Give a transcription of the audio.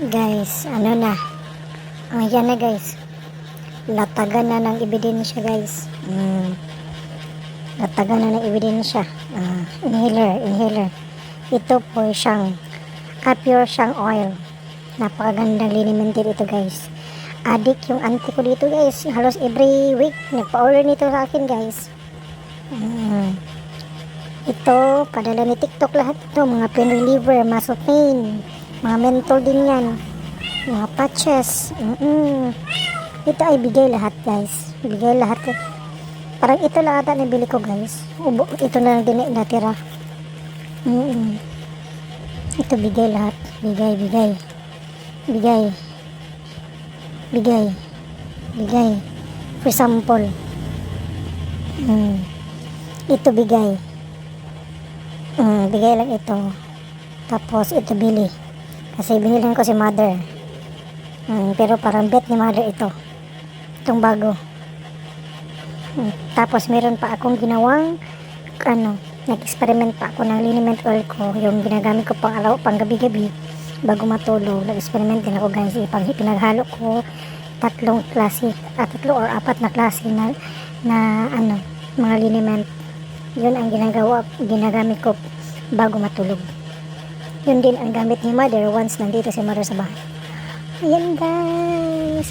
Guys, ano na. Ayan na guys. Latagan na ng ebidensya guys. Mm. Latagan na ng ebidensya. Ah, inhaler, inhaler. Ito po siyang ah, pure siyang oil. Napakagandang linimented ito guys. Adik yung auntie ko dito guys. Halos every week nagpa-order nito sa akin guys. Mm. Ito, padala ni TikTok lahat ito. Mga pain reliever, muscle pain, mga mental din yan. Mga patches. Mm-mm. Ito ay bigay lahat guys. Bigay lahat. Parang ito lang ata nabili ko guys. Ubo, ito na lang din natira. Mm-mm. Ito bigay lahat. Bigay, bigay. Bigay. Bigay. Bigay. For example. Mm. Ito bigay. Mm, bigay lang ito. Tapos ito bili. Kasi binilan ko si mother. Mm, pero parang bet ni mother ito. Itong bago. Mm, tapos meron pa akong ginawang ano, nag-experiment pa ako ng liniment oil ko. Yung ginagamit ko pang araw, pang gabi-gabi bago matulog. Nag-experiment din ako guys. Ipang pinaghalo ko tatlong klase, ah, tatlo or apat na klase na, na ano, mga liniment yun ang ginagawa, ginagamit ko bago matulog. Yun din ang gamit ni mother once nandito si mother sa bahay. Ayan guys.